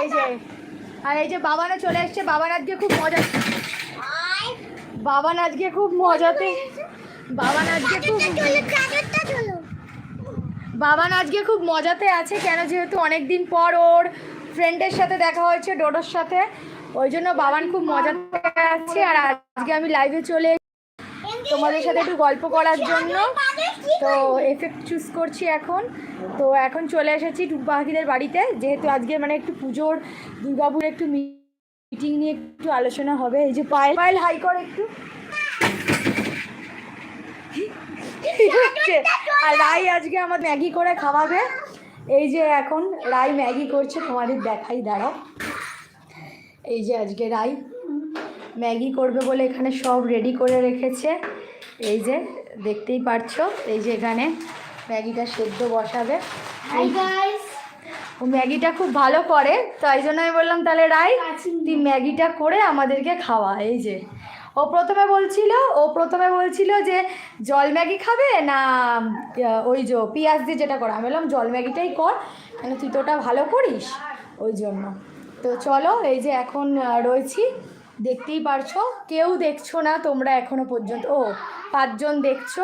এই যে, আর এই যে বাবানা চলে এসছে বাবান আজকে খুব মজা বাবান আজকে খুব মজাতে বাবান আজকে খুব বাবান আজকে খুব মজাতে আছে কেন যেহেতু অনেক দিন পর ওর ফ্রেন্ডের সাথে দেখা হয়েছে, ডোডোর সাথে। ওই জন্য বাবান খুব মজাতে আছে। আর আজকে আমি লাইভে চলে তোমাদের সাথে একটু গল্প করার জন্য। তো এফেক্ট চুজ করছি এখন। তো এখন চলে এসেছি টুম্পা পাখিদের বাড়িতে। যেহেতু আজকে মানে একটু পুজোর, দুর্গাপুর একটু মিটিং নিয়ে একটু আলোচনা হবে। এই যে পায়েল পায়েল হাই কর একটু। আর রাই আজকে আমার ম্যাগি করে খাওয়াবে। এই যে এখন রাই ম্যাগি করছে, তোমাদের দেখাই, দাঁড়াও। এই যে আজকে রাই। ম্যাগি করবে বলে এখানে সব রেডি করে রেখেছে। এই যে দেখতেই পারছ এই যে এখানে ম্যাগিটা সেদ্ধ বসাবে। ও ম্যাগিটা খুব ভালো করে তাই জন্য আমি বললাম তাহলে রাই তুই ম্যাগিটা করে আমাদেরকে খাওয়া। এই যে ও প্রথমে বলছিল ও প্রথমে বলছিল যে জল ম্যাগি খাবে না ওই যে পেঁয়াজ দিয়ে যেটা করা? আমি বললাম জল ম্যাগিটাই কর কেন তুই তো ওটা ভালো করিস। ওই জন্য। তো চলো এই যে এখন রয়েছি। দেখতেই পারছ? কেউ দেখছ না তোমরা এখনও পর্যন্ত। ও পাঁচজন দেখছ?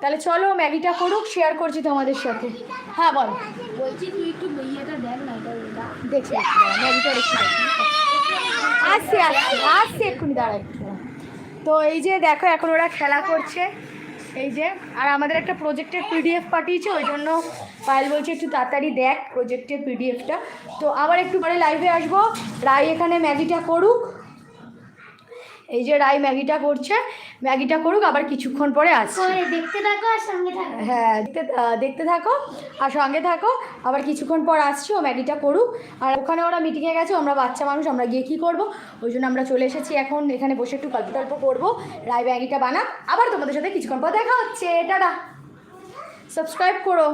তাহলে চলো ম্যাগিটা করুক শেয়ার করছি তোমাদের সাথে। হ্যাঁ বল। বলছি তুই একটু ইয়েটা দেখ না দেখছি ম্যাগিটা রেখে দেখি। আসছে আসছে আসছে এক্ষুনি দাঁড়া একটু তো এই যে দেখো এখন ওরা খেলা করছে। এই যে আর আমাদের একটা প্রজেক্টের পিডিএফ পাঠিয়েছে ওই জন্য পায়েল বলছে একটু তাড়াতাড়ি দেখ প্রজেক্টের পিডিএফটা তো আবার একটু পরে লাইভে আসব। রাই এখানে ম্যাগিটা করুক। এই যে রাই ম্যাগিটা করছে ম্যাগিটা করুক আবার কিছুক্ষণ পরে আসছে। দেখতে থাকো আর সঙ্গে থাকো। হ্যাঁ দেখতে দেখতে থাকো আর সঙ্গে থাকো আবার কিছুক্ষণ পর আসছি ও ম্যাগিটা করুক। আর ওখানে ওরা মিটিংয়ে গেছে আমরা বাচ্চা মানুষ আমরা গিয়ে কী করব? ওই জন্য আমরা চলে এসেছি এখন এখানে বসে একটু গল্প টল্প করব। রাই ম্যাগিটা বানাক আবার তোমাদের সাথে কিছুক্ষণ পর দেখা হচ্ছে। টাটা! সাবস্ক্রাইব করো।